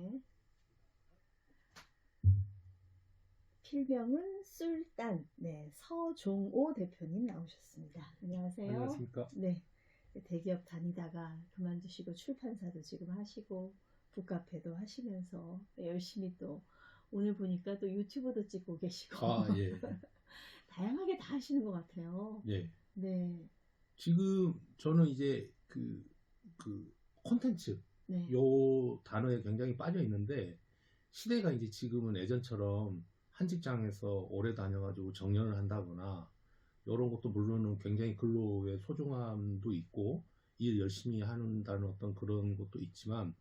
네. 필명은 술단. 네, 서종오 대표님 나오셨습니다. 안녕하세요. 안녕하십니까. 네. 대기업 다니다가 그만두시고 출판사도 지금 하시고 북카페도 하시면서 열심히 또 오늘 보니까 또 유튜브도 찍고 계시고 아, 예. 다양하게 다 하시는 것 같아요. 예. 네. 지금 저는 이제 그, 그, 콘텐츠, 네. 요 단어에 굉장히 빠져 있는데, 시대가 이제 지금은 예전처럼 한 직장에서 오래 다녀가지고 정년을 한다거나, 이런 것도 물론은 굉장히 근로의 소중함도 있고, 일 열심히 한다는 어떤 그런 것도 있지만,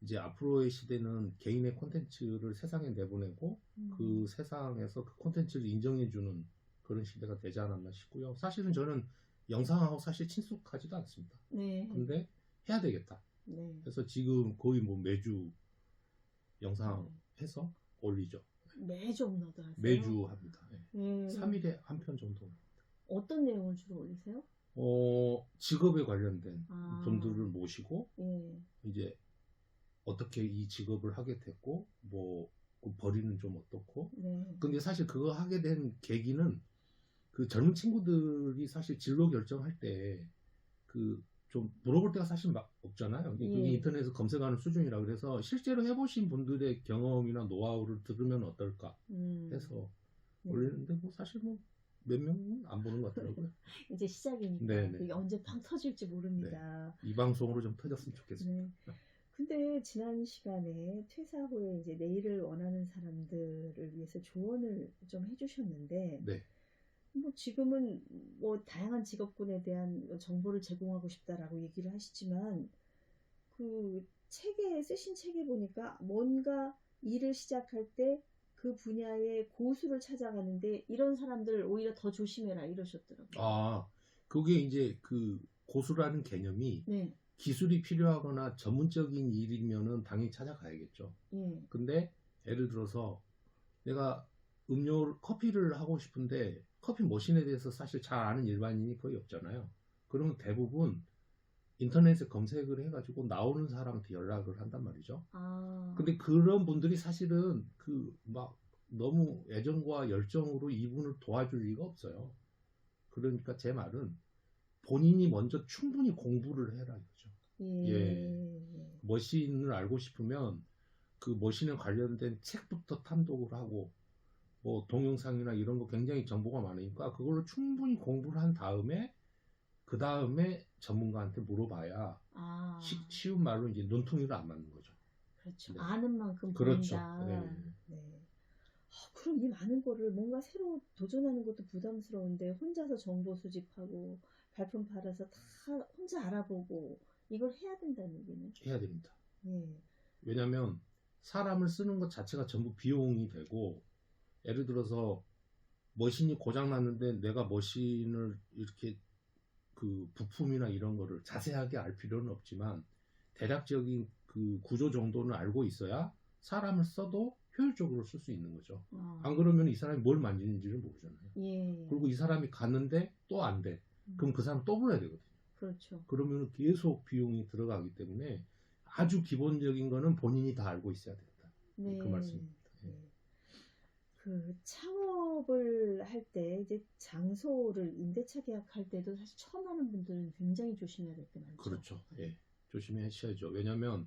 이제 앞으로의 시대는 개인의 콘텐츠를 세상에 내보내고, 음. 그 세상에서 그 콘텐츠를 인정해주는 그런 시대가 되지 않았나 싶고요. 사실은 저는 영상하고 사실 친숙하지도 않습니다. 네. 근데 해야 되겠다. 네. 그래서 지금 거의 뭐 매주 영상 해서 올리죠. 매주 업로드 하세요? 매주 합니다. 예. 네. 3일에 한 편 정도. 어떤 내용을 주로 올리세요? 어, 직업에 관련된 아. 분들을 모시고 예. 이제 어떻게 이 직업을 하게 됐고 뭐그 벌이는 좀 어떻고 네. 근데 사실 그거 하게 된 계기는 그 젊은 친구들이 사실 진로 결정할 때 그 좀 물어볼 때가 사실 막 없잖아요. 예. 인터넷에서 검색하는 수준이라 그래서 실제로 해보신 분들의 경험이나 노하우를 들으면 어떨까 음. 해서 네. 올리는데 뭐 사실 뭐 몇 명은 안 보는 것 같더라고요. 이제 시작이니까 네, 네. 그게 언제 팡 터질지 모릅니다. 이 방송으로 좀 터졌으면 좋겠습니다. 네. 근데 지난 시간에 퇴사 후에 이제 내일을 원하는 사람들을 위해서 조언을 좀 해주셨는데, 네. 뭐 지금은 뭐 다양한 직업군에 대한 정보를 제공하고 싶다라고 얘기를 하시지만, 그 책에 쓰신 책에 보니까 뭔가 일을 시작할 때 그 분야의 고수를 찾아가는데 이런 사람들 오히려 더 조심해라 이러셨더라고요. 아 그게 이제 그 고수라는 개념이 네, 기술이 필요하거나 전문적인 일이면은 당연히 찾아가야겠죠. 예, 근데 예를 들어서 내가 음료 커피를 하고 싶은데 커피 머신에 대해서 사실 잘 아는 일반인이 거의 없잖아요. 그러면 대부분 인터넷에 검색을 해가지고 나오는 사람한테 연락을 한단 말이죠. 아, 근데 그런 분들이 사실은 그 막 너무 애정과 열정으로 이분을 도와줄 리가 없어요. 그러니까 제 말은 본인이 먼저 충분히 공부를 해라 이거죠. 예, 예. 머신을 알고 싶으면 그 머신에 관련된 책부터 탐독을 하고 뭐 동영상이나 이런 거 굉장히 정보가 많으니까 그걸로 충분히 공부를 한 다음에 그 다음에 전문가한테 물어봐야 아, 쉬, 쉬운 말로 이제 눈통이를 안 맞는 거죠. 그렇죠. 네. 아는 만큼 그렇죠. 보인다. 네. 네. 아, 그럼 이 많은 거를 뭔가 새로 도전하는 것도 부담스러운데 혼자서 정보 수집하고 발품 팔아서 다 혼자 알아보고 이걸 해야 된다는 얘기는. 해야 됩니다. 예. 왜냐하면 사람을 쓰는 것 자체가 전부 비용이 되고 예를 들어서 머신이 고장 났는데 내가 머신을 이렇게 그 부품이나 이런 거를 자세하게 알 필요는 없지만 대략적인 그 구조 정도는 알고 있어야 사람을 써도 효율적으로 쓸 수 있는 거죠. 아, 안 그러면 이 사람이 뭘 만지는지를 모르잖아요. 예. 그리고 이 사람이 갔는데 또 안 돼. 음, 그럼 그 사람 또 불러야 되거든요. 그렇죠. 그러면 계속 비용이 들어가기 때문에 아주 기본적인 거는 본인이 다 알고 있어야 된다. 네. 그 말씀입니다. 그 창업을 할 때 이제 장소를 임대차 계약할 때도 사실 처음 하는 분들은 굉장히 조심해야 될 게 많죠. 그렇죠. 예. 조심하셔야죠. 왜냐면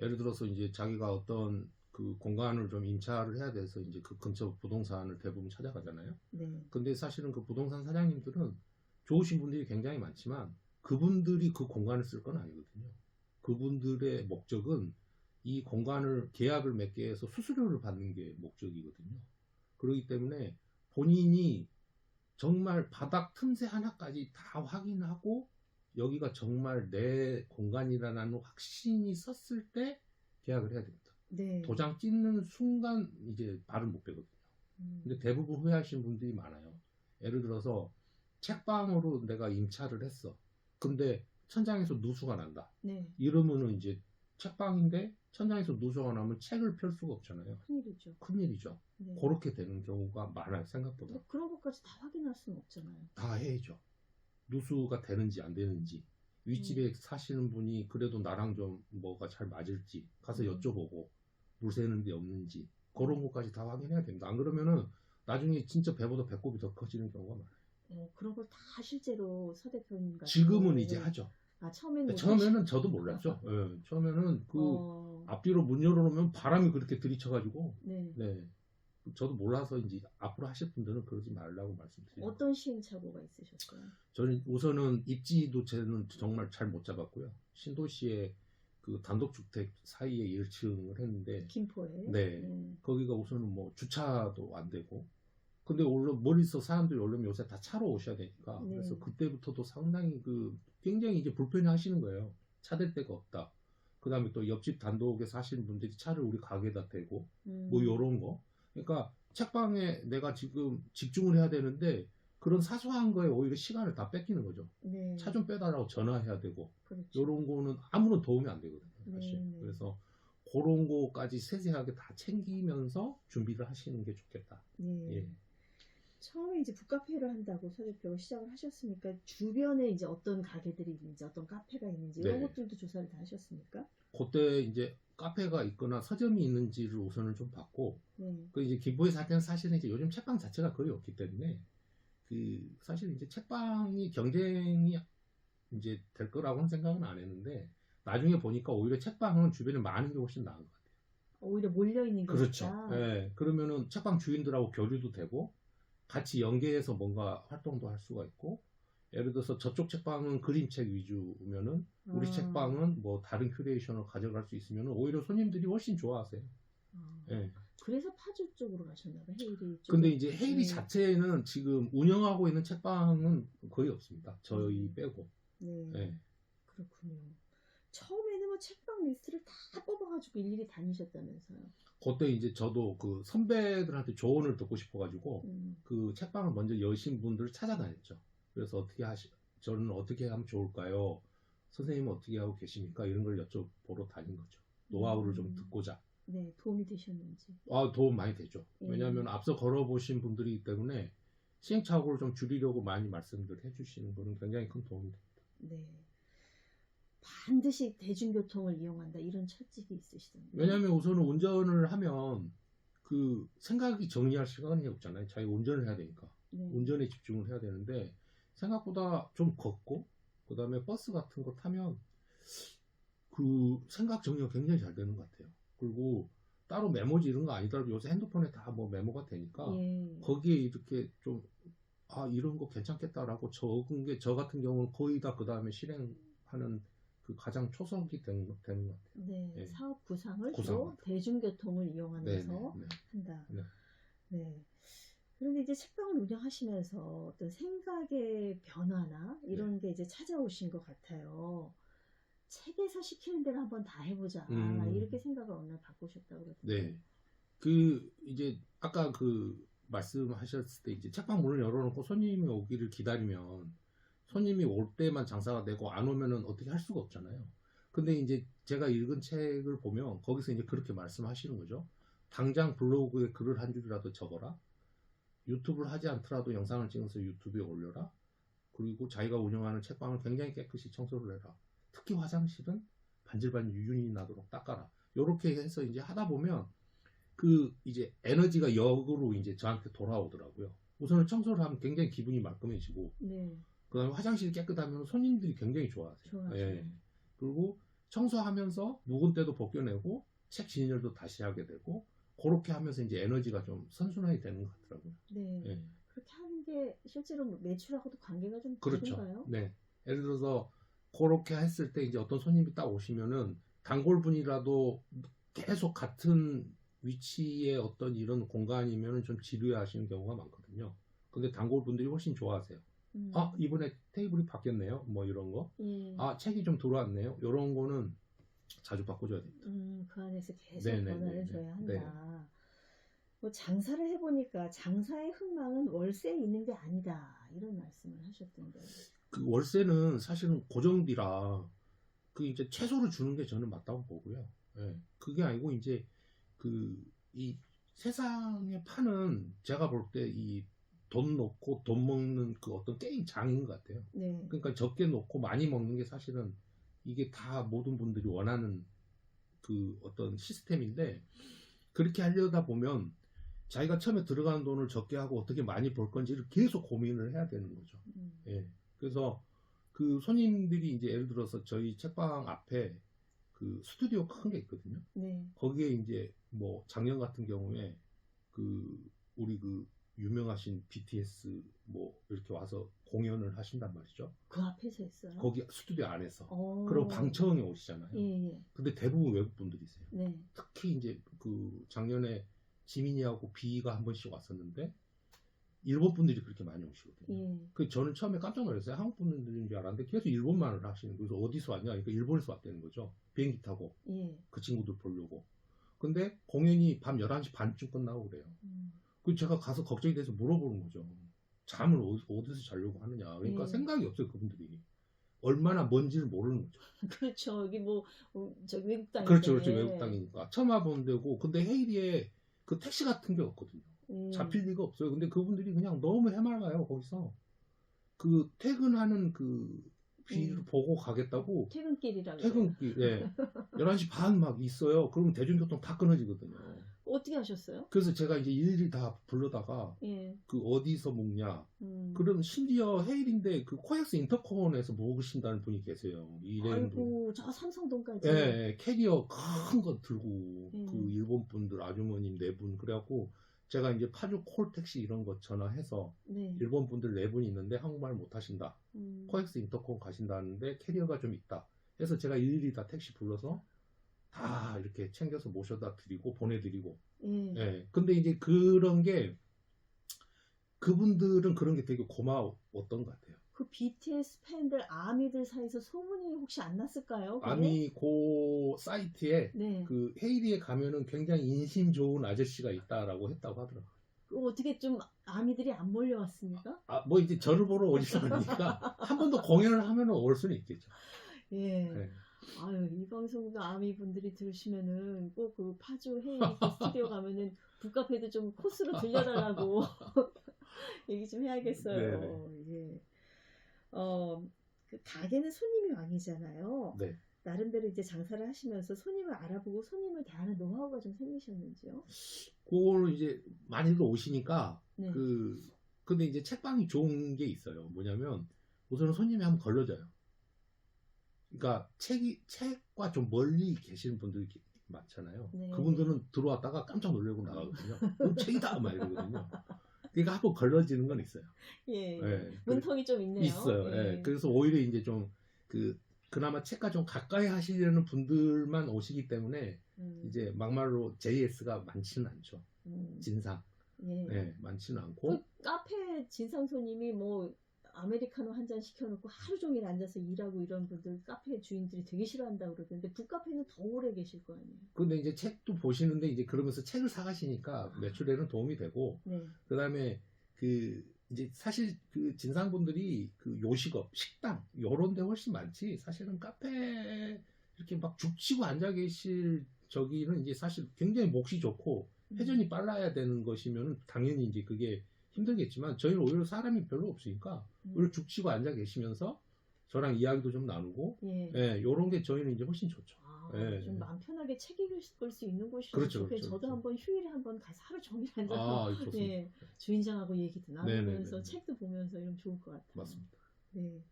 예를 들어서 이제 자기가 어떤 그 공간을 좀 임차를 해야 돼서 이제 그 근처 부동산을 대부분 찾아가잖아요. 네. 근데 사실은 그 부동산 사장님들은 좋으신 분들이 굉장히 많지만 그분들이 그 공간을 쓸 건 아니거든요. 그분들의 목적은 이 공간을 계약을 맺게 해서 수수료를 받는 게 목적이거든요. 그렇기 때문에 본인이 정말 바닥 틈새 하나까지 다 확인하고 여기가 정말 내 공간이라는 확신이 썼을 때 계약을 해야 됩니다. 네. 도장 찍는 순간 이제 발을 못 빼거든요. 음, 근데 대부분 후회하시는 분들이 많아요. 예를 들어서 책방으로 내가 임차를 했어. 근데 천장에서 누수가 난다. 네. 이러면은 이제 책방인데 천장에서 누수가 나면 책을 펼 수가 없잖아요. 큰일이죠. 큰일이죠. 네. 그렇게 되는 경우가 많아요. 생각보다. 근데 그런 것까지 다 확인할 수는 없잖아요. 다 해야죠. 누수가 되는지 안 되는지 윗집에 사시는 분이 그래도 나랑 좀 뭐가 잘 맞을지 가서 음. 여쭤보고 물 새는 데 없는지 그런 것까지 다 확인해야 됩니다. 안 그러면은 나중에 진짜 배보다 배꼽이 더 커지는 경우가 많아요. 어, 그런 걸 다 실제로 서 대표님 같은 지금은 이제 하죠. 아 처음에는 못 처음에는 저도 몰랐죠. 예, 처음에는 그 어, 앞뒤로 문 열어놓으면 바람이 그렇게 들이쳐가지고 네. 네. 저도 몰라서 이제 앞으로 하실 분들은 그러지 말라고 말씀드려요. 어떤 시행착오가 있으셨어요? 저는 우선은 입지도 저는 정말 잘 못 잡았고요. 신도시의 그 단독주택 사이에 1층을 했는데 김포에. 네. 거기가 우선은 뭐 주차도 안 되고 근데 원래 멀리서 사람들이 오려면 요새 다 차로 오셔야 되니까 네. 그래서 그때부터도 상당히 그 굉장히 이제 불편해 하시는 거예요. 차 댈 데가 없다. 그 다음에 또 옆집 단독에 사시는 분들이 차를 우리 가게에다 대고 음. 뭐 요런 거. 그러니까 책방에 내가 지금 집중을 해야 되는데 그런 사소한 거에 오히려 시간을 다 뺏기는 거죠. 네. 차 좀 빼달라고 전화해야 되고 그렇죠. 요런 거는 아무런 도움이 안 되거든요. 사실. 네, 네. 그래서 그런 거까지 세세하게 다 챙기면서 준비를 하시는 게 좋겠다. 네. 예. 처음에 이제 북카페를 한다고 서 대표가 시작을 하셨으니까 주변에 이제 어떤 가게들이 있는지 어떤 카페가 있는지 이런 네. 것들도 조사를 다 하셨습니까? 그때 이제 카페가 있거나 서점이 있는지를 우선은 좀 봤고 네. 그 이제 살 때는 사실은 이제 요즘 책방 자체가 거의 없기 때문에 그 사실 이제 책방이 경쟁이 이제 될 거라고는 생각은 안 했는데 나중에 보니까 오히려 책방은 주변에 많은 게 훨씬 나은 것 같아요. 오히려 몰려 있는 게 그렇죠. 예. 그러면은 책방 주인들하고 교류도 되고 같이 연계해서 뭔가 활동도 할 수가 있고 예를 들어서 저쪽 책방은 그림책 위주면은 우리 아. 책방은 뭐 다른 큐레이션을 가져갈 수 있으면 오히려 손님들이 훨씬 좋아하세요. 아, 예. 그래서 파주 쪽으로 가셨나 봐요. 헤이리 쪽. 근데 이제 헤이리 네. 자체는 지금 운영하고 있는 책방은 거의 없습니다. 저희 음. 빼고. 네. 예. 그렇군요. 처음에는 뭐 책방 리스트를 다 뽑아가지고 일일이 다니셨다면서요. 그때 이제 저도 그 선배들한테 조언을 듣고 싶어가지고 음. 그 책방을 먼저 여신 분들을 찾아다녔죠. 그래서 어떻게 하시, 저는 어떻게 하면 좋을까요? 선생님은 어떻게 하고 계십니까? 이런 걸 여쭤보러 다닌 거죠. 노하우를 좀 음. 듣고자. 네, 도움이 되셨는지. 아, 도움 많이 되죠. 예. 왜냐하면 앞서 걸어보신 분들이기 때문에 시행착오를 좀 줄이려고 많이 말씀들 해주시는 거는 굉장히 큰 도움이 됩니다. 네. 반드시 대중교통을 이용한다 이런 철칙이 있으시던데. 왜냐하면 우선은 운전을 하면 그 생각이 정리할 시간이 없잖아요. 자기가 운전을 해야 되니까. 네. 운전에 집중을 해야 되는데 생각보다 좀 걷고 그 다음에 버스 같은 거 타면 그 생각 정리가 굉장히 잘 되는 것 같아요. 그리고 따로 메모지 이런 거 아니더라도 요새 핸드폰에 다 뭐 메모가 되니까 예. 거기에 이렇게 좀 아 이런 거 괜찮겠다라고 적은 게 저 같은 경우는 거의 다 그 다음에 실행하는 그 가장 되는, 것- 되는 것 같아요. 네, 예. 사업 구상을 구상 같아요. 대중교통을 네, 이용하면서 네, 네. 한다. 네. 네. 그런데 이제 책방을 운영하시면서 어떤 생각의 변화나 이런 네. 게 이제 찾아오신 것 같아요. 책에서 시키는 대로 한번 다 해보자. 음. 이렇게 생각을 어느 날 바꾸셨다고 그러던데. 네. 그 이제 아까 그 말씀하셨을 때 이제 책방 문을 열어놓고 손님이 오기를 기다리면 손님이 올 때만 장사가 되고 안 오면은 어떻게 할 수가 없잖아요. 근데 이제 제가 읽은 책을 보면 거기서 이제 그렇게 말씀하시는 거죠. 당장 블로그에 글을 한 줄이라도 적어라. 유튜브를 하지 않더라도 영상을 찍어서 유튜브에 올려라. 그리고 자기가 운영하는 책방을 굉장히 깨끗이 청소를 해라. 특히 화장실은 반질반질 유윤이 나도록 닦아라. 요렇게 해서 이제 하다 보면 그 이제 에너지가 역으로 이제 저한테 돌아오더라고요. 우선은 청소를 하면 굉장히 기분이 말끔해지고 네, 그다음에 화장실이 깨끗하면 손님들이 굉장히 좋아하세요. 좋아요. 예. 그리고 청소하면서 묵은 때도 벗겨내고 책 진열도 다시 하게 되고 그렇게 하면서 이제 에너지가 좀 선순환이 되는 것 같더라고요. 네. 예. 그렇게 하는 게 실제로 매출하고도 관계가 좀 그렇죠. 다른가요? 네. 예를 들어서 그렇게 했을 때 이제 어떤 손님이 딱 오시면은 단골분이라도 계속 같은 위치에 어떤 이런 공간이면은 좀 지루해 하시는 경우가 많거든요. 근데 단골분들이 훨씬 좋아하세요. 음. 아, 이번에 테이블이 바뀌었네요. 뭐 이런 거. 예. 아, 책이 좀 들어왔네요. 이런 거는 자주 바꿔줘야 됩니다. 음, 그 안에서 계속 네네네네. 변화를 줘야 네. 한다. 뭐 장사를 해보니까 장사의 흥망은 월세에 있는 게 아니다. 이런 말씀을 하셨던데. 그 월세는 사실은 고정비라 그 이제 최소를 주는 게 저는 맞다고 보고요. 예. 그게 아니고 이제 그 이 세상에 파는 제가 볼 때 이 돈 놓고 돈 먹는 그 어떤 게임 장인 것 같아요. 네. 그러니까 적게 놓고 많이 먹는 게 사실은 이게 다 모든 분들이 원하는 그 어떤 시스템인데 그렇게 하려다 보면 자기가 처음에 들어가는 돈을 적게 하고 어떻게 많이 벌 건지를 계속 고민을 해야 되는 거죠. 음. 예. 그래서 그 손님들이 이제 예를 들어서 저희 책방 앞에 그 스튜디오 큰 게 있거든요. 네. 거기에 이제 뭐 작년 같은 경우에 그 우리 그 유명하신 BTS 뭐 이렇게 와서 공연을 하신단 말이죠. 그 앞에서 했어요. 거기 스튜디오 안에서. 어. 그리고 방청에 오시잖아요. 예, 예. 근데 대부분 외국 분들이세요. 네. 특히 이제 그 작년에 지민이하고 비가 한 번씩 왔었는데 일본 분들이 그렇게 많이 오시거든요. 예. 그 저는 처음에 깜짝 놀랐어요. 한국 분들인 줄 알았는데 계속 일본 말을 하시는 거예요. 그래서 어디서 왔냐? 그러니까 일본에서 왔다는 거죠. 비행기 타고 예. 그 친구들 보려고. 근데 공연이 밤 11시 반쯤 끝나고 그래요. 음. 그 제가 가서 걱정이 돼서 물어보는 거죠. 잠을 어디- 어디서 자려고 하느냐. 그러니까 예. 생각이 없어요, 그분들이. 얼마나 먼지를 모르는 거죠. 그렇죠. 여기 뭐, 어, 저 외국 땅인데. 그렇죠, 그렇죠. 외국 땅이니까. 처음 와본 데고, 근데 헤이리에 그 택시 같은 게 없거든요. 예. 잡힐 리가 없어요. 근데 그분들이 그냥 너무 해맑아요, 거기서. 그 퇴근하는 그 비를 음. 보고 가겠다고 퇴근길이라고. 퇴근길, 예. 11시 반 막 있어요. 그러면 대중교통 다 끊어지거든요. 어떻게 하셨어요? 그래서 제가 이제 일일이 다 불러다가 예. 그 어디서 묵냐. 음. 그럼 심지어 헤일인데 그 코엑스 인터콘에서 묵으신다는 분이 계세요. 분. 아이고, 저 삼성동까지. 예, 예, 캐리어 큰 거 들고 음. 그 일본 분들 아주머님 네 분 그래갖고 제가 이제 파주 콜 택시 이런 거 전화해서 네. 일본 분들 네분 있는데 한국말 못 하신다. 음. 코엑스 인터콘 가신다는데 캐리어가 좀 있다. 해서 제가 일일이 다 택시 불러서 다 이렇게 챙겨서 모셔다 드리고 보내드리고. 예. 예. 근데 이제 그런 게 그분들은 그런 게 되게 고마웠던 것 같아요. 그 BTS 팬들, 아미들 사이에서 소문이 혹시 안 났을까요? 아미 고 사이트에 네. 그 헤이리에 가면은 굉장히 인심 좋은 아저씨가 있다라고 했다고 하더라고요. 그 어떻게 좀 아미들이 안 몰려왔습니까? 아, 뭐 이제 저를 보러 오지도 않으니까 한 번 더 공연을 하면은 올 수는 있겠죠. 예. 네. 아유, 이 방송도 아미 분들이 들으시면은 꼭 그 파주 헤이 그 스튜디오 가면은 북카페도 좀 코스로 들려달라고 얘기 좀 해야겠어요. 예. 어, 그 가게는 손님이 왕이잖아요. 네. 나름대로 이제 장사를 하시면서 손님을 알아보고 손님을 대하는 노하우가 좀 생기셨는지요? 그걸 이제 많이들 오시니까 네. 그 근데 이제 책방이 좋은 게 있어요. 뭐냐면 우선은 손님이 한번 걸러져요. 그러니까 책이 책과 좀 멀리 계시는 분들이 많잖아요. 네. 그분들은 들어왔다가 깜짝 놀라고 나가거든요. 어, 책이다 막 이러거든요. 그러니까 한번 걸러지는 건 있어요. 예. 예. 문턱이 좀 있네요. 있어요. 예. 예. 그래서 오히려 이제 좀 그 그나마 책과 좀 가까이 하시려는 분들만 오시기 때문에 음, 이제 막말로 JS가 많지는 않죠. 음, 진상. 예. 예, 많지는 않고. 그 카페 진상 손님이 뭐 아메리카노 한 잔 시켜놓고 하루 종일 앉아서 일하고 이런 분들 카페 주인들이 되게 싫어한다고 그러던데 북카페는 더 오래 계실 거 아니에요. 근데 이제 책도 보시는데 이제 그러면서 책을 사가시니까 매출에는 도움이 되고 네. 그다음에 그 이제 사실 그 진상분들이 그 요식업, 식당 요런 데 훨씬 많지 사실은 카페 이렇게 막 죽치고 앉아 계실 저기는 이제 사실 굉장히 몫이 좋고 음. 회전이 빨라야 되는 것이면 당연히 이제 그게 힘들겠지만 저희는 오히려 사람이 별로 없으니까 음. 오히려 죽치고 앉아 계시면서 저랑 이야기도 좀 나누고 예. 예, 요런 게 저희는 이제 훨씬 좋죠. 아, 예, 좀 예. 마음 편하게 책 읽을 수 있는 곳이 그렇죠, 좋게 그렇죠, 저도 그렇죠. 한번 휴일에 한번 가서 하루 종일 앉아서 아, 좋습니다. 예, 주인장하고 얘기도 나누면서 네네네네. 책도 보면서 이러면 좋을 것 같아요. 맞습니다. 네.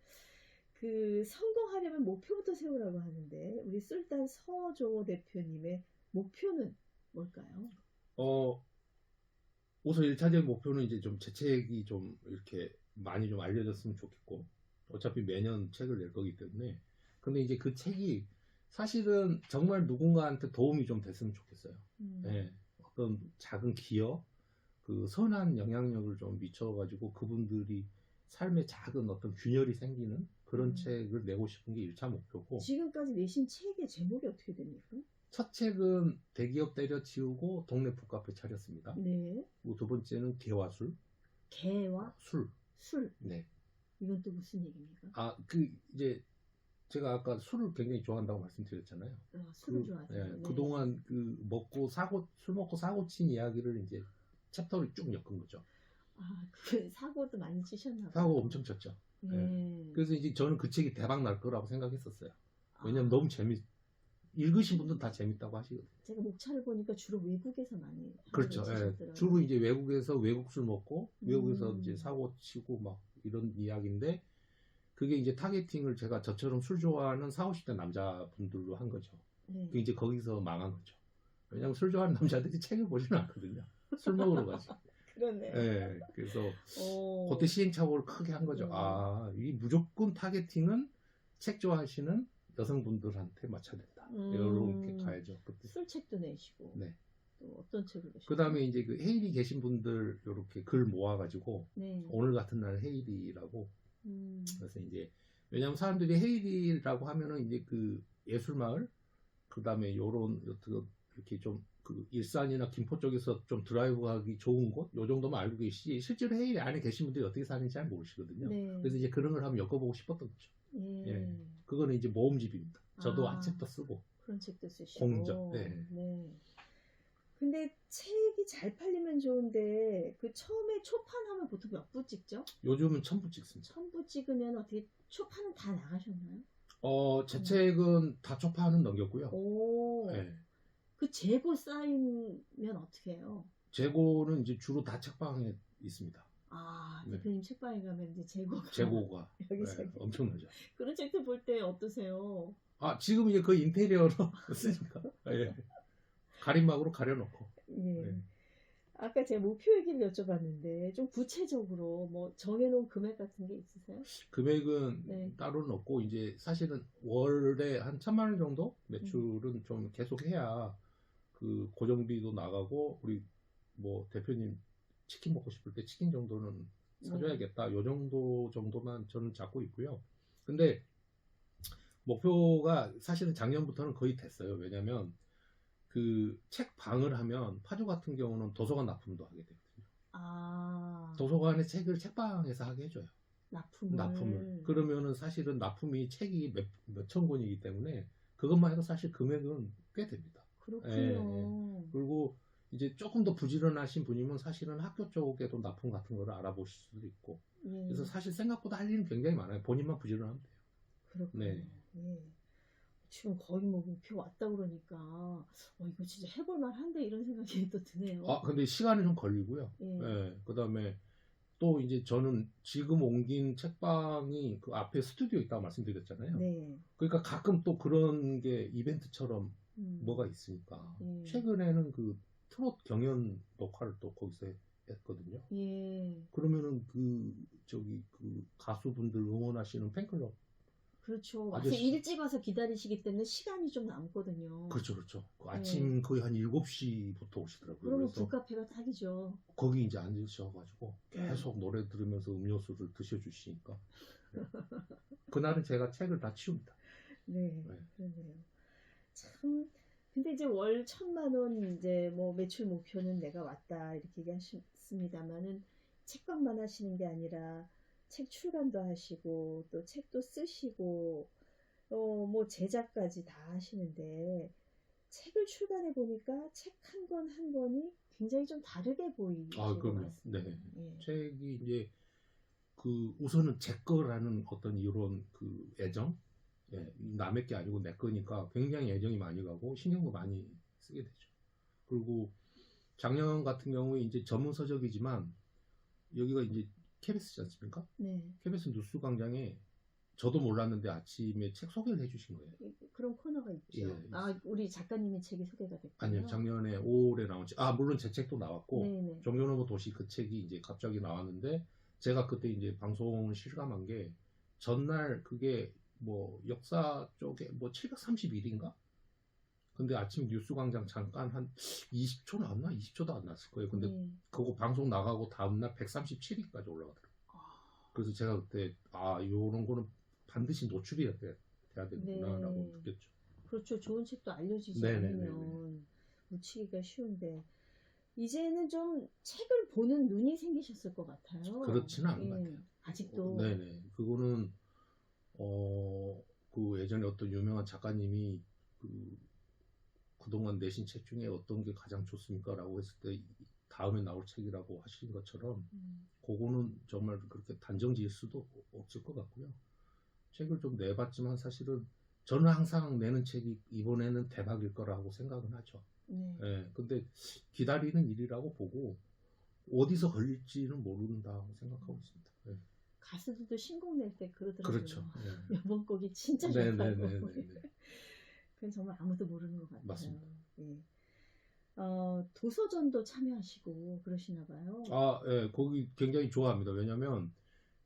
그 성공하려면 목표부터 세우라고 하는데 우리 술단 서조 대표님의 목표는 뭘까요? 어, 우선 1차적인 목표는 이제 좀제 책이 좀 이렇게 많이 좀 알려졌으면 좋겠고, 어차피 매년 책을 낼 거기 때문에. 근데 이제 그 책이 사실은 정말 누군가한테 도움이 좀 됐으면 좋겠어요. 음, 예, 어떤 작은 기여, 그 선한 영향력을 좀 미쳐가지고 그분들이 삶에 작은 어떤 균열이 생기는 그런 음. 책을 내고 싶은 게 1차 목표고, 지금까지 내신 책의 제목이 어떻게 됩니까? 첫 책은 대기업 때려치우고 동네 북카페 차렸습니다. 네. 그리고 두 번째는 개화술, 개와 술. 술. 네. 이건 또 무슨 얘기입니까? 아, 그 이제 제가 아까 술을 굉장히 좋아한다고 말씀드렸잖아요. 아, 술을 그, 좋아하세요. 예, 네. 그동안 그 먹고 사고 술 먹고 사고 친 이야기를 이제 챕터를 쭉 엮은 거죠. 아, 그 사고도 많이 치셨나 봐요. 사고 엄청 쳤죠. 예. 그래서 이제 저는 그 책이 대박 날 거라고 생각했었어요. 왜냐면 아, 너무 재미 읽으신 분들은 다 재밌다고 하시거든요. 제가 목차를 보니까 주로 외국에서 많이 그렇죠. 예. 주로 이제 외국에서 외국 술 먹고 외국에서 음. 이제 사고 치고 막 이런 이야기인데 그게 이제 타겟팅을 제가 저처럼 술 좋아하는 4, 50대 남자분들로 한 거죠. 네. 그 이제 거기서 망한 거죠. 왜냐면 술 좋아하는 남자들이 책을 보지는 않거든요. 술 먹으러 가지. 그러네. 예. 그래서 어, 그때 시행착오를 크게 한 거죠. 음. 아, 이 무조건 타겟팅은 책 좋아하시는 여성분들한테 맞춰야 된다. 음. 이렇게 가야죠. 그때. 술책도 내시고 네. 또 어떤 책을 내시고 그 다음에 이제 그 헤일이 계신 분들 이렇게 글 모아가지고 네. 오늘 같은 날 헤일이라고 음, 그래서 이제 왜냐하면 사람들이 헤일이라고 하면은 이제 그 예술마을 그 다음에 요런 이렇게 좀 그 일산이나 김포 쪽에서 좀 드라이브 가기 좋은 곳 요 정도만 알고 계시지 실제로 헤일 안에 계신 분들이 어떻게 사는지 잘 모르시거든요. 네. 그래서 이제 그런 걸 한번 엮어보고 싶었던 거죠. 예. 예. 그거는 이제 모음집입니다. 저도 아. 아책도 쓰고 그런 책도 쓰시고 공적, 네. 네. 근데 책이 잘 팔리면 좋은데 그 처음에 초판하면 보통 몇 부 찍죠? 요즘은 천부 찍습니다. 천부 찍으면 어떻게 초판은 다 나가셨나요? 어, 제 책은 다 초파는 넘겼고요. 오. 예. 그 재고 쌓이면 어떻게 해요? 재고는 이제 주로 다 책방에 있습니다. 아, 네. 대표님 책방에 가면 이제 재고가 재고가 여기서 예, 엄청나죠. 그런 책들 볼 때 어떠세요? 아 지금 이제 그 인테리어로 쓰니까 예. 가림막으로 가려놓고 예. 네. 아까 제가 목표 얘기를 여쭤봤는데 좀 구체적으로 뭐 정해놓은 금액 같은 게 있으세요? 금액은 네. 따로는 없고 이제 사실은 월에 한 천만 원 정도 매출은 음. 좀 계속 해야 그 고정비도 나가고 우리 뭐 대표님 치킨 먹고 싶을 때 치킨 정도는 네. 사줘야겠다. 요 정도 정도만 저는 잡고 있고요. 근데 목표가 사실은 작년부터는 거의 됐어요. 왜냐면 그 책 방을 하면 파주 같은 경우는 도서관 납품도 하게 되거든요. 아, 도서관에 책을 책방에서 하게 해줘요. 납품을. 납품을. 그러면은 사실은 납품이 책이 몇, 몇천 권이기 때문에 그것만 해도 사실 금액은 꽤 됩니다. 그렇군요. 예, 그리고 이제 조금 더 부지런하신 분이면 사실은 학교 쪽에도 납품 같은 거를 알아보실 수도 있고. 예. 그래서 사실 생각보다 할 일은 굉장히 많아요. 본인만 부지런하면 돼요. 그렇군요. 네. 예. 지금 거의 뭐 목표 왔다 그러니까 어, 이거 진짜 해볼 만 한데 이런 생각이 또 드네요. 아, 근데 시간은 좀 걸리고요. 예. 예, 그 다음에 또 이제 저는 지금 옮긴 책방이 그 앞에 스튜디오 있다고 말씀드렸잖아요. 네. 그러니까 가끔 또 그런 게 이벤트처럼 음. 뭐가 있으니까. 예. 최근에는 그 트롯 경연 녹화를 또 거기서 했거든요. 예. 그러면은 그 저기 그 가수분들 응원하시는 팬클럽 그렇죠. 와서 아저씨. 일찍 와서 기다리시기 때문에 시간이 좀 남거든요. 그렇죠 그렇죠. 그 아침 거의 한 7시부터 오시더라고요. 네. 그러면 그래서 북카페가 딱이죠. 거기 이제 앉으셔가지고 네. 계속 노래 들으면서 음료수를 드셔주시니까 네. 그날은 제가 책을 다 치웁니다. 네, 네. 그러네요. 참, 근데 이제 월 천만 원 이제 뭐 매출 목표는 내가 왔다 이렇게 얘기하셨습니다만은 책방만 하시는 게 아니라 책 출간도 하시고 또 책도 쓰시고 어 뭐 제작까지 다 하시는데 책을 출간해 보니까 책 한 권한 권이 굉장히 좀 다르게 보이는 아, 것 그럼요. 같습니다. 네. 예. 책이 이제 그 우선은 제 거라는 어떤 이런 그 애정, 예, 남의 게 아니고 내 거니까 굉장히 애정이 많이 가고 신경도 많이 쓰게 되죠. 그리고 작년 같은 경우에 이제 전문 서적이지만 여기가 이제 KBS지 않습니까? 네. KBS 뉴스 광장에 저도 몰랐는데 아침에 책 소개를 해주신 거예요. 그런 코너가 있죠. 예, 아, 우리 작가님의 책이 소개가 됐군요. 아니요, 작년에 5월에 나온 책. 아, 물론 제 책도 나왔고, 네네. 종려노브 도시 그 책이 이제 갑자기 나왔는데 제가 그때 이제 방송을 실감한 게 전날 그게 뭐 역사 쪽에 뭐 731인가? 근데 아침 뉴스 광장 잠깐 한 20초 나왔나? 20초도 안 났을 거예요. 근데 네. 그거 방송 나가고 다음날 137위까지 올라가더라고요. 아, 그래서 제가 그때 아, 요런 거는 반드시 노출이 돼야, 돼야 되는구나라고 네. 느꼈죠. 그렇죠. 좋은 책도 알려지지 네네네네. 않으면 묻히기가 쉬운데 이제는 좀 책을 보는 눈이 생기셨을 것 같아요. 그렇지는 않은 것 예, 같아요. 아직도. 네네. 그거는, 어, 그 예전에 어떤 유명한 작가님이 그, 그동안 내신 책 중에 어떤 게 가장 좋습니까? 라고 했을 때 다음에 나올 책이라고 하신 것처럼 음. 그거는 정말 그렇게 단정 지을 수도 없을 것 같고요. 책을 좀 내봤지만 사실은 저는 항상 내는 책이 이번에는 대박일 거라고 생각은 하죠. 네. 예, 근데 기다리는 일이라고 보고 어디서 걸릴지는 모른다고 생각하고 있습니다. 예, 가수들도 신곡 낼 때 그러더라고요. 그렇죠. 예. 이번 곡이 진짜 네, 좋다고. 네, 네, 네, 네. 그건 정말 아무도 모르는 것 같아요. 맞습니다. 예. 어, 도서전도 참여하시고 그러시나 봐요. 아, 예, 거기 굉장히 좋아합니다. 왜냐면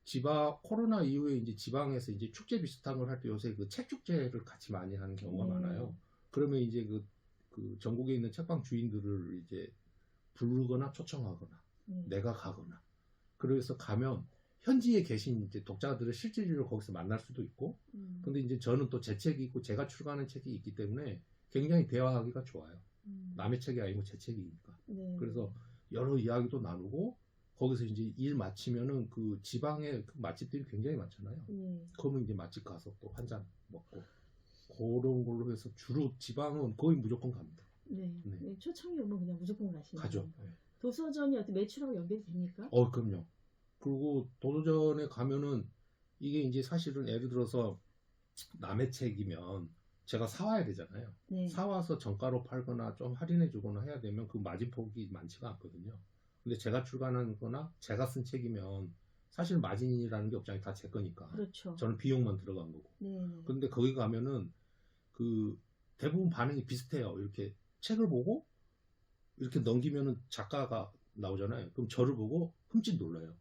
지방 코로나 이후에 이제 지방에서 이제 축제 비슷한 걸 할 때 요새 그 책 축제를 같이 많이 하는 경우가 네. 많아요. 그러면 이제 그, 그 전국에 있는 책방 주인들을 이제 부르거나 초청하거나 예. 내가 가거나 그래서 가면 현지에 계신 이제 독자들의 실질적으로 거기서 만날 수도 있고 음. 근데 이제 저는 또 제 책이 있고 제가 출간한 책이 있기 때문에 굉장히 대화하기가 좋아요. 음. 남의 책이 아니고 제 책이니까. 네. 그래서 여러 이야기도 나누고 거기서 이제 일 마치면은 그 지방에 그 맛집들이 굉장히 많잖아요. 예. 그러면 이제 맛집 가서 또 한 잔 먹고 그런 걸로 해서 주로 지방은 거의 무조건 갑니다. 네. 네. 네, 초청이 오면 그냥 무조건 가시는 가죠. 예. 도서전이 어떻게 매출하고 연결이 됩니까? 어, 그럼요. 그리고 도서전에 가면은 이게 이제 사실은 예를 들어서 남의 책이면 제가 사와야 되잖아요. 네. 사와서 정가로 팔거나 좀 할인해 주거나 해야 되면 그 마진폭이 많지가 않거든요. 근데 제가 출간한 거나 제가 쓴 책이면 사실 마진이라는 게 없잖아요. 다 제 거니까. 그렇죠. 저는 비용만 들어간 거고. 네. 네. 근데 거기 가면은 그 대부분 반응이 비슷해요. 이렇게 책을 보고 이렇게 넘기면은 작가가 나오잖아요. 그럼 저를 보고 흠칫 놀라요.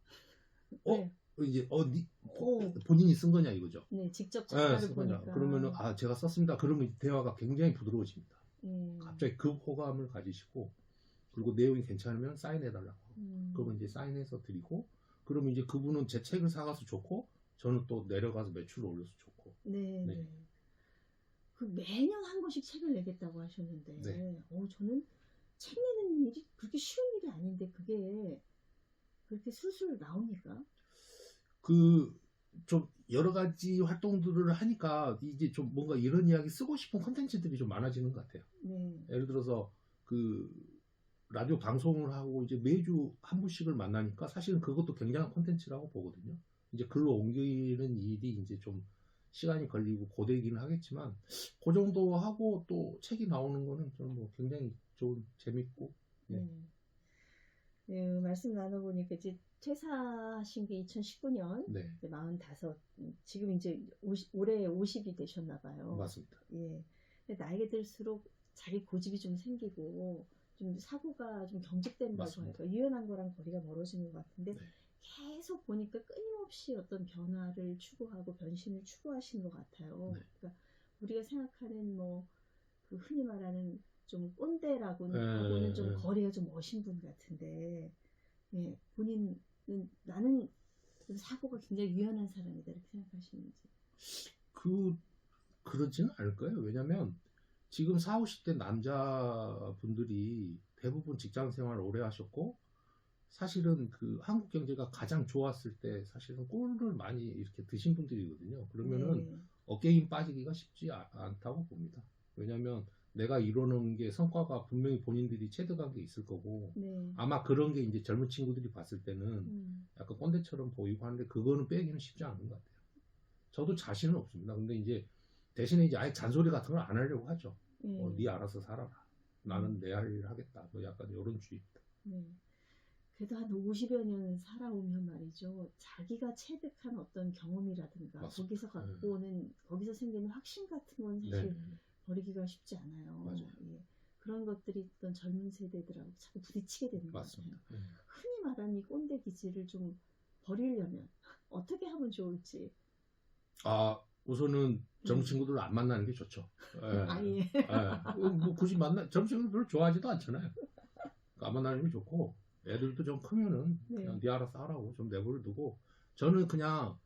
어? 네. 이제 어 니, 오. 본인이 쓴 거냐 이거죠. 네, 직접 네, 작가를 쓴 거냐. 보니까. 그러면은 아 제가 썼습니다. 그러면 대화가 굉장히 부드러워집니다. 예. 갑자기 그 호감을 가지시고 그리고 내용이 괜찮으면 사인해 달라고. 음. 그러면 이제 사인해서 드리고 그러면 이제 그분은 제 책을 사가서 좋고 저는 또 내려가서 매출을 올려서 좋고. 네, 네. 네. 그 매년 한 권씩 책을 내겠다고 하셨는데, 네. 어, 저는 책 내는 일이 그렇게 쉬운 일이 아닌데 그게 그렇게 술술 나옵니까? 그 좀 여러 가지 활동들을 하니까 이제 좀 뭔가 이런 이야기 쓰고 싶은 컨텐츠들이 좀 많아지는 것 같아요. 네, 예를 들어서 그 라디오 방송을 하고 이제 매주 한 분씩을 만나니까 사실은 그것도 굉장한 콘텐츠라고 보거든요. 이제 글로 옮기는 일이 이제 좀 시간이 걸리고 고되기는 하겠지만 그 정도 하고 또 책이 나오는 거는 저는 뭐 굉장히 좋은 재밌고 네. 네. 네, 말씀 나눠보니까 이제 퇴사하신 게 2019년 네 45, 음, 지금 이제 50, 올해 50이 되셨나 봐요. 맞습니다. 예. 근데 나이가 들수록 자기 고집이 좀 생기고 좀 사고가 좀 경직된다고. 할까 유연한 거랑 거리가 멀어지는 것 같은데 네. 계속 보니까 끊임없이 어떤 변화를 추구하고 변신을 추구하시는 것 같아요. 네. 그러니까 우리가 생각하는 뭐 그 흔히 말하는 좀 꼰대라고는 네, 하고는 좀 네. 거리가 좀 멋진 분 같은데 예, 본인은 나는 좀 사고가 굉장히 유연한 사람이다 이렇게 생각하시는지. 그 그러지는 않을 거예요. 왜냐면 지금 4, 50대 남자분들이 대부분 직장 생활 오래 하셨고 사실은 그 한국 경제가 가장 좋았을 때 사실은 꿀을 많이 이렇게 드신 분들이거든요. 그러면은 네. 어깨 힘 빠지기가 쉽지 아- 않다고 봅니다. 왜냐면 내가 이뤄놓은 게 성과가 분명히 본인들이 체득한 게 있을 거고 네. 아마 그런 게 이제 젊은 친구들이 봤을 때는 음. 약간 꼰대처럼 보이고 하는데 그거는 빼기는 쉽지 않은 것 같아요. 저도 자신은 없습니다. 근데 이제 대신에 이제 아예 잔소리 같은 걸 안 하려고 하죠. 네. 어, 네 알아서 살아라. 나는 내 할 일 하겠다. 뭐 약간 이런 주의입니다. 네. 그래도 한 50여 년 살아오면 말이죠. 자기가 체득한 어떤 경험이라든가 맞습니다. 거기서 갖고 오는 거기서 생기는 확신 같은 건 네. 사실 버리기가 쉽지 않아요. 맞아요. 예. 그런 것들이 어떤 젊은 세대들하고 자꾸 부딪히게 되는 것 맞습니다. 같아요. 네. 흔히 말하는 이 꼰대 기질을 좀 버리려면 어떻게 하면 좋을지. 아 우선은 젊은 음. 친구들 안 만나는 게 좋죠. 예. 아예. 예. 뭐 굳이 만나 젊은 친구들 별로 좋아하지도 않잖아요. 그러니까 안 만나는 게 좋고 애들도 좀 크면은 그냥 네 알아서 하라고 좀 내버려 두고 저는 그냥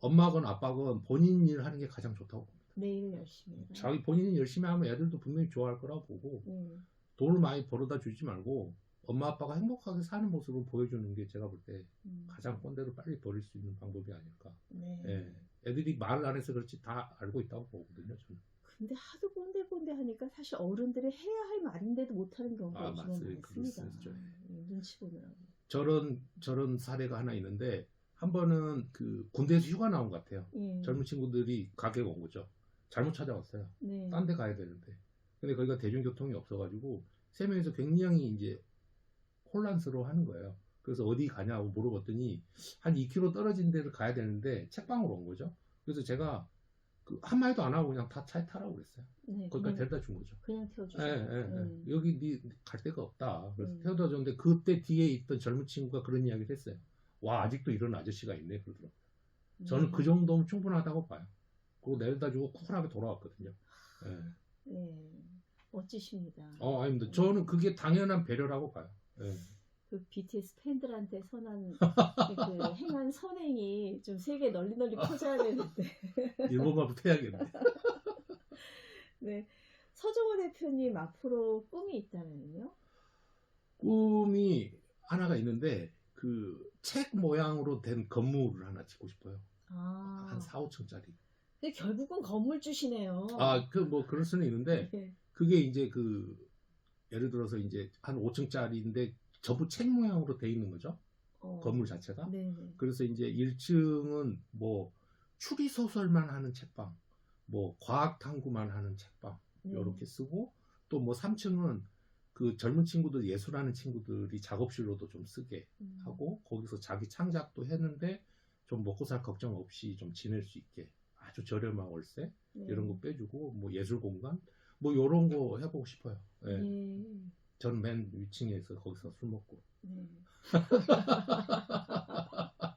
엄마건 아빠건 본인 일 하는 게 가장 좋다고 내일 열심히 해라. 자기 본인이 열심히 하면 애들도 분명히 좋아할 거라고 보고 네. 돈을 많이 벌어다 주지 말고 엄마 아빠가 행복하게 사는 모습을 보여주는 게 제가 볼 때 음. 가장 꼰대를 빨리 버릴 수 있는 방법이 아닐까. 네. 예. 애들이 말을 안 해서 그렇지 다 알고 있다고 보거든요. 저는. 근데 하도 꼰대 꼰대 하니까 사실 어른들이 해야 할 말인데도 못하는 경우가 아, 맞아요. 많습니다. 예, 눈치 보느라고. 저런 저런 사례가 하나 있는데 한 번은 그 군대에서 휴가 나온 것 같아요. 예. 젊은 친구들이 가게에 온 거죠. 잘못 찾아왔어요. 네. 딴 데 가야 되는데. 근데 거기가 대중교통이 없어가지고 세 명이서 굉장히 이제 혼란스러워 하는 거예요. 그래서 어디 가냐고 물어봤더니 한 2km 떨어진 데를 가야 되는데 책방으로 온 거죠. 그래서 제가 그 한마디도 안 하고 그냥 다 차에 타라고 그랬어요. 네, 거기까지 데려다 준 거죠. 그냥 태워주죠. 예, 예, 예. 음. 여기 네 갈 데가 없다. 그래서 음. 태워다 줬는데 그때 뒤에 있던 젊은 친구가 그런 이야기를 했어요. 와 아직도 이런 아저씨가 있네 그러더라고요. 저는 음. 그 정도면 충분하다고 봐요. 그리고 내려다 주고 쿨하게 돌아왔거든요. 예. 네. 멋지십니다. 어, 아닙니다. 저는 그게 당연한 배려라고 봐요. 예. 그 BTS 팬들한테 선한 그 행한 선행이 좀 세계 널리 널리 퍼져야 되는데. 일본말부터 해야겠네. 네. 서정호 대표님 앞으로 꿈이 있다면요? 꿈이 하나가 있는데 그 책 모양으로 된 건물을 하나 짓고 싶어요. 아. 한 4, 5층짜리. 근데 결국은 건물주시네요. 아, 그 뭐 그럴 수는 있는데 네. 그게 이제 그 예를 들어서 이제 한 5층짜리인데 전부 책 모양으로 돼 있는 거죠. 어. 건물 자체가. 네네. 그래서 이제 1층은 뭐 추리 소설만 하는 책방, 뭐 과학 탐구만 하는 책방 네. 이렇게 쓰고 또 뭐 3층은 그 젊은 친구들 예술하는 친구들이 작업실로도 좀 쓰게 음. 하고 거기서 자기 창작도 했는데 좀 먹고 살 걱정 없이 좀 지낼 수 있게 아주 저렴한 월세 네. 이런 거 빼주고 뭐 예술 공간 뭐 이런 거 해보고 싶어요. 예. 네. 저는 맨 위층에서 거기서 술 먹고 네.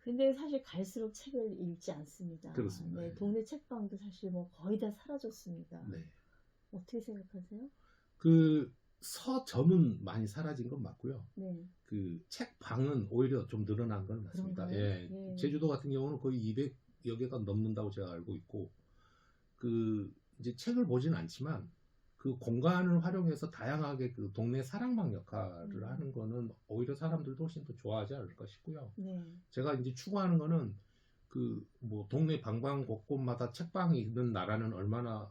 근데 사실 갈수록 책을 읽지 않습니다. 그렇습니다. 네, 예. 동네 책방도 사실 뭐 거의 다 사라졌습니다. 네. 어떻게 생각하세요? 그 서점은 많이 사라진 건 맞고요. 네. 그 책방은 오히려 좀 늘어난 건 맞습니다. 예. 예. 제주도 같은 경우는 거의 200 여 개가 넘는다고 제가 알고 있고 그 이제 책을 보진 않지만 그 공간을 활용해서 다양하게 그 동네 사랑방 역할을 음. 하는 거는 오히려 사람들도 훨씬 더 좋아하지 않을까 싶고요. 네. 제가 이제 추구하는 거는 그 뭐 동네 방방 곳곳마다 책방이 있는 나라는 얼마나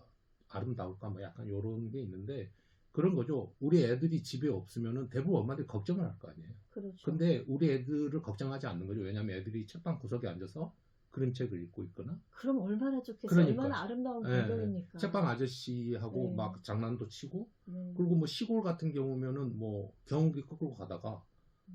아름다울까 뭐 약간 요런 게 있는데 그런 거죠. 우리 애들이 집에 없으면은 대부분 엄마들이 걱정을 할 거 아니에요. 그렇죠. 근데 우리 애들을 걱정하지 않는 거죠. 왜냐하면 애들이 책방 구석에 앉아서 그림책을 읽고 있거나 그럼 얼마나 좋겠어요. 그러니까요. 얼마나 아름다운 예, 풍경입니까? 책방 아저씨하고 네. 막 장난도 치고 네. 그리고 뭐 시골 같은 경우면은 뭐 경운기 끌고 가다가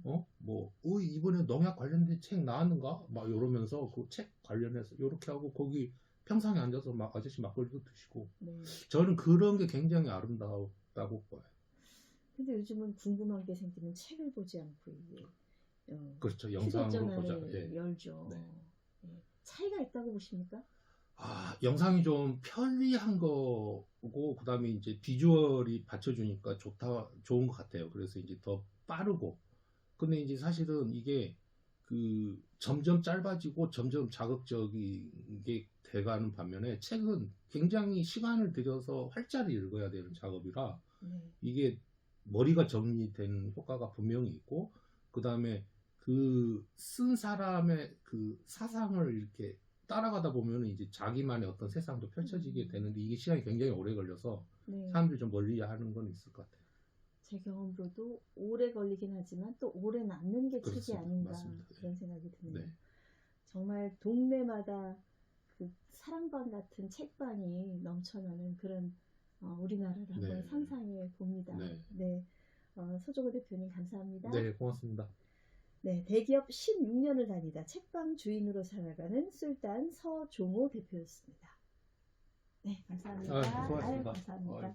어 뭐 어, 이번에 농약 관련된 책 나왔는가 막 이러면서 그 책 관련해서 이렇게 하고 거기 평상에 앉아서 막 아저씨 막걸리도 드시고 네. 저는 그런 게 굉장히 아름다웠다고 봐요. 근데 요즘은 궁금한 게 생기면 책을 보지 않고 이게 어, 그렇죠 영상으로 보자. 예. 열죠. 네. 예. 차이가 있다고 보십니까? 아, 영상이 좀 편리한 거고, 그 다음에 이제 비주얼이 받쳐주니까 좋다, 좋은 것 같아요. 그래서 이제 더 빠르고. 근데 이제 사실은 이게 그 점점 짧아지고 점점 자극적인 게 돼가는 반면에 책은 굉장히 시간을 들여서 활자를 읽어야 되는 작업이라 네. 이게 머리가 정리된 효과가 분명히 있고, 그 다음에 그 쓴 사람의 그 사상을 이렇게 따라가다 보면 이제 자기만의 어떤 세상도 펼쳐지게 음. 되는데 이게 시간이 굉장히 오래 걸려서 네. 사람들이 좀 멀리 하는 건 있을 것 같아요. 제 경험으로도 오래 걸리긴 하지만 또 오래 남는 게 책이. 아닌가 맞습니다. 네. 그런 생각이 드네요. 네. 정말 동네마다 그 사랑방 같은 책방이 넘쳐나는 그런 어, 우리나라를 한번 네. 상상해 봅니다. 네. 어, 서조고 대표님 감사합니다. 네, 고맙습니다. 네, 대기업 16년을 다니다 책방 주인으로 살아가는 술단 서종호 대표였습니다. 네, 감사합니다. 아. 아유, 감사합니다. 아유.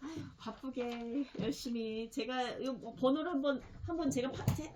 아유, 바쁘게 열심히 제가 이 번호를 한번 한번 제가 파, 제-